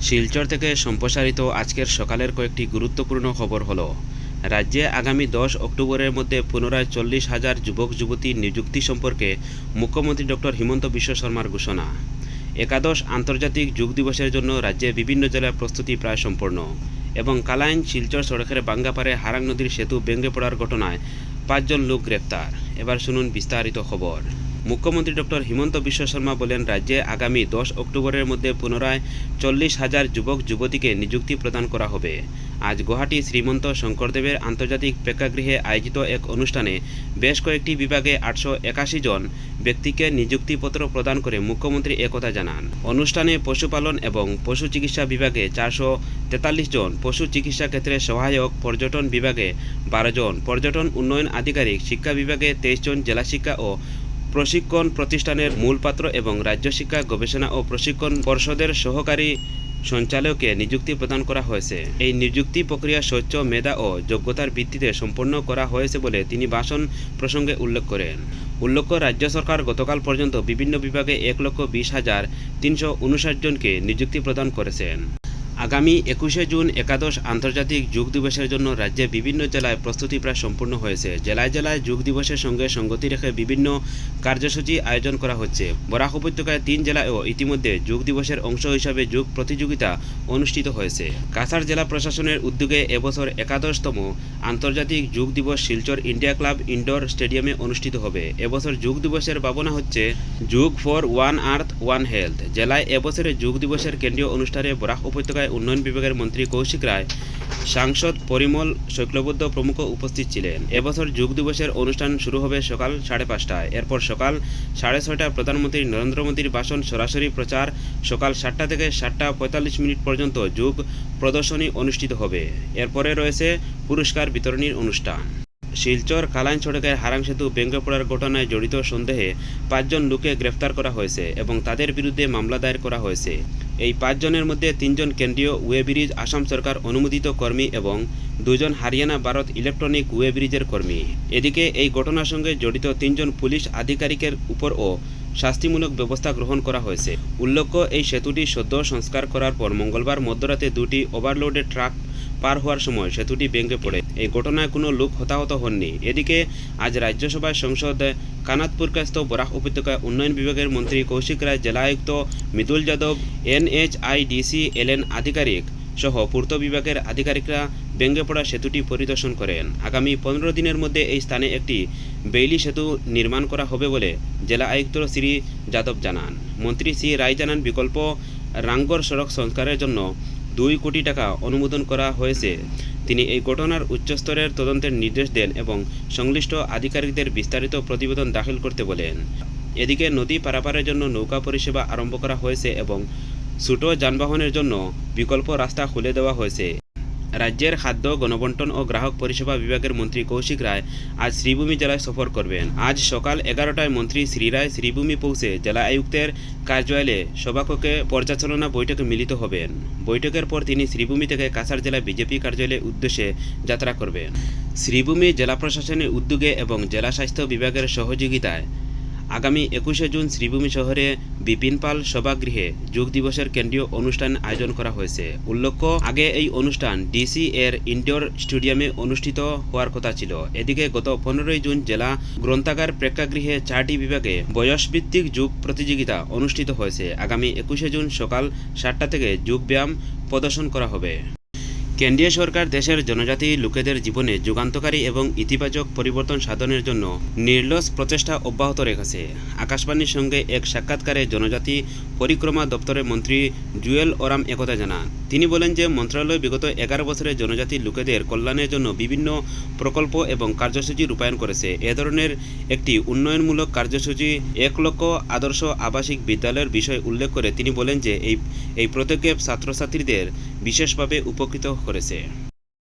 শিলচর থেকে সম্প্রসারিত আজকের সকালের কয়েকটি গুরুত্বপূর্ণ খবর হলো, রাজ্যে আগামী দশ অক্টোবরের মধ্যে পুনরায় চল্লিশ হাজার যুবক, যুবতী নিযুক্তি সম্পর্কে মুখ্যমন্ত্রী ডক্টর হিমন্ত বিশ্ব শর্মার ঘোষণা। একাদশ আন্তর্জাতিক যোগ দিবসের জন্য রাজ্যে বিভিন্ন জেলায় প্রস্তুতি প্রায় সম্পন্ন এবং কালাইন, শিলচর সড়কের বাঙ্গাপাড়ে হারাং নদীর সেতু ভেঙে পড়ার ঘটনায় পাঁচজন লোক গ্রেপ্তার। এবার শুনুন বিস্তারিত খবর। মুখ্যমন্ত্রী ডক্টর হিমন্ত বিশ্ব শর্মা বলেন, রাজ্যে আগামী দশ অক্টোবরের মধ্যে পুনরায় চল্লিশ হাজার যুবক, যুবতীকে নিযুক্তি প্রদান করা হবে। আজ গুয়াহাটি শ্রীমন্ত শঙ্করদেবের আন্তর্জাতিক প্রেক্ষাগৃহে আয়োজিত এক অনুষ্ঠানে বেশ কয়েকটি বিভাগে আটশো একাশি জন ব্যক্তিকে নিযুক্তিপত্র প্রদান করে মুখ্যমন্ত্রী একথা জানান। অনুষ্ঠানে পশুপালন এবং পশু চিকিৎসা বিভাগে চারশো তেতাল্লিশ জন পশু চিকিৎসা ক্ষেত্রে সহায়ক পর্যটন বিভাগে বারো জন, পর্যটন উন্নয়ন আধিকারিক শিক্ষা বিভাগে তেইশ জন, জেলা শিক্ষা ও প্রশিক্ষণ প্রতিষ্ঠানের মূলপাত্র এবং রাজ্য শিক্ষা গবেষণা ও প্রশিক্ষণ পর্ষদের সহকারী সঞ্চালককে নিযুক্তি প্রদান করা হয়েছে। এই নিযুক্তি প্রক্রিয়া স্বচ্ছ, মেধা ও যোগ্যতার ভিত্তিতে সম্পন্ন করা হয়েছে বলে তিনি ভাষণ প্রসঙ্গে উল্লেখ করেন। উল্লেখ্য, রাজ্য সরকার গতকাল পর্যন্ত বিভিন্ন বিভাগে এক লক্ষ বিশ হাজার তিনশো উনষাট জনকে নিযুক্তি প্রদান করেছেন। আগামী একুশে জুন একাদশ আন্তর্জাতিক যোগ দিবসের জন্য রাজ্যে বিভিন্ন জেলায় প্রস্তুতি প্রায় সম্পূর্ণ হয়েছে। জেলায় জেলায় যোগ দিবসের সঙ্গে সঙ্গতি রেখে বিভিন্ন কার্যসূচি আয়োজন করা হচ্ছে। বরাক উপত্যকায় তিন জেলায়ও ইতিমধ্যে যোগ দিবসের অংশ হিসাবে যোগ প্রতিযোগিতা অনুষ্ঠিত হয়েছে। কাছাড় জেলা প্রশাসনের উদ্যোগে এবছর একাদশতম আন্তর্জাতিক যোগ দিবস শিলচর ইন্ডিয়া ক্লাব ইনডোর স্টেডিয়ামে অনুষ্ঠিত হবে। এবছর যোগ দিবসের ভাবনা হচ্ছে yoga for one earth, one health. জেলায় এবছরের যোগ দিবসের কেন্দ্রীয় অনুষ্ঠানে বরাক উপত্যকায় উন্নয়ন বিভাগের মন্ত্রী কৌশিক রায়, সাংসদ পরিমল শৈক্লবদ্ধ প্রমুখ উপস্থিত ছিলেন। এবছর যোগ দিবসের অনুষ্ঠান শুরু হবে সকাল সাড়ে পাঁচটায়। এরপর সকাল সাড়ে ছয়টায় প্রধানমন্ত্রী নরেন্দ্র মোদীর ভাষণ সরাসরি প্রচার। সকাল সাতটা থেকে সাতটা পঁয়তাল্লিশ মিনিট পর্যন্ত যোগ প্রদর্শনী অনুষ্ঠিত হবে। এরপরে রয়েছে পুরস্কার বিতরণীর অনুষ্ঠান। শিলচর কালাইন সড়কের হারাং সেতু ভেঙে পড়ার ঘটনায় জড়িত সন্দেহে পাঁচজন লোককে গ্রেফতার করা হয়েছে এবং তাদের বিরুদ্ধে মামলা দায়ের করা হয়েছে। এই পাঁচজনের মধ্যে তিনজন কেন্দ্রীয় ওয়েব্রিজ আসাম সরকার অনুমোদিত কর্মী এবং দুজন হারিয়ানা ভারত ইলেকট্রনিক ওয়েব্রিজের কর্মী। এদিকে এই ঘটনার সঙ্গে জড়িত তিনজন পুলিশ আধিকারিকের উপরও শাস্তিমূলক ব্যবস্থা গ্রহণ করা হয়েছে। উল্লেখ্য, এই সেতুটি সদ্য সংস্কার করার পর মঙ্গলবার মধ্যরাতে দুটি ওভারলোডেড ট্রাক পার হওয়ার সময় সেতুটি ভেঙে পড়ে। এই ঘটনায় কোনো লোক হতাহত হননি। এদিকে, আজ রাজ্যসভায় সংসদ কানাতপুরকাস্ত বরাক উপত্যকা উন্নয়ন বিভাগের মন্ত্রী কৌশিক রায় জেলা আয়ুক্ত মিতুল যাদব, এনএইচআইডিসি এলএন আধিকারিক সহ পূর্ত বিভাগের আধিকারিকরা ভেঙে পড়া সেতুটি পরিদর্শন করেন। আগামী পনেরো দিনের মধ্যে এই স্থানে একটি বেইলি সেতু নির্মাণ করা হবে বলে জেলা আয়ুক্ত শ্রী যাদব জানান। মন্ত্রী শ্রী রায় জানান, বিকল্প রাঙ্গর সড়ক সংস্কারের জন্য দুই কোটি টাকা অনুমোদন করা হয়েছে। তিনি এই ঘটনার উচ্চস্তরের তদন্তের নির্দেশ দেন এবং সংশ্লিষ্ট আধিকারিকদের বিস্তারিত প্রতিবেদন দাখিল করতে বলেন। এদিকে নদী পারাপারের জন্য নৌকা পরিষেবা আরম্ভ করা হয়েছে এবং ছোট যানবাহনের জন্য বিকল্প রাস্তা খুলে দেওয়া হয়েছে। রাজ্যের খাদ্য, গণবন্টন ও গ্রাহক পরিষেবা বিভাগের মন্ত্রী কৌশিক রায় আজ শ্রীভূমি জেলায় সফর করবেন। আজ সকাল এগারোটায় মন্ত্রী শ্রীরায় শ্রীভূমি পৌঁছে জেলা আয়ুক্তের কার্যালয়ে সভাকক্ষে পর্যালোচনা বৈঠকে মিলিত হবেন। বৈঠকের পর তিনি শ্রীভূমি থেকে কাছাড় জেলা বিজেপি কার্যালয়ের উদ্দেশ্যে যাত্রা করবেন। শ্রীভূমি জেলা প্রশাসনের উদ্যোগে এবং জেলা স্বাস্থ্য বিভাগের সহযোগিতায় আগামী একুশে জুন শ্রীভূমি শহরে বিপিন পাল সভাগৃহে যোগ দিবসের কেন্দ্রীয় অনুষ্ঠান আয়োজন করা হয়েছে। উল্লেখ্য, আগে এই অনুষ্ঠান ডিসি এর ইনডোর স্টেডিয়ামে অনুষ্ঠিত হওয়ার কথা ছিল। এদিকে গত পনেরোই জুন জেলা গ্রন্থাগার প্রেক্ষাগৃহে চারটি বিভাগে বয়সভিত্তিক যোগ প্রতিযোগিতা অনুষ্ঠিত হয়েছে। আগামী একুশে জুন সকাল সাতটা থেকে যোগ ব্যায়াম প্রদর্শন করা হবে। কেন্দ্রীয় সরকার দেশের জনজাতি লোকেদের জীবনে যুগান্তকারী এবং ইতিবাচক পরিবর্তন সাধনের জন্য নির্লস প্রচেষ্টা অব্যাহত রেখেছে। আকাশবাণীর সঙ্গে এক সাক্ষাৎকারে জনজাতি পরিক্রমা দপ্তরের মন্ত্রী জুয়েল ওরাম একথা জানান। তিনি বলেন যে, মন্ত্রণালয় বিগত এগারো বছরে জনজাতি লোকেদের কল্যাণের জন্য বিভিন্ন প্রকল্প এবং কার্যসূচি রূপায়ণ করেছে। এ ধরনের একটি উন্নয়নমূলক কার্যসূচি এক লক্ষ আদর্শ আবাসিক বিদ্যালয়ের বিষয় উল্লেখ করে তিনি বলেন যে, এই এই পদক্ষেপ ছাত্রছাত্রীদের বিশেষভাবে উপকৃত করেছে।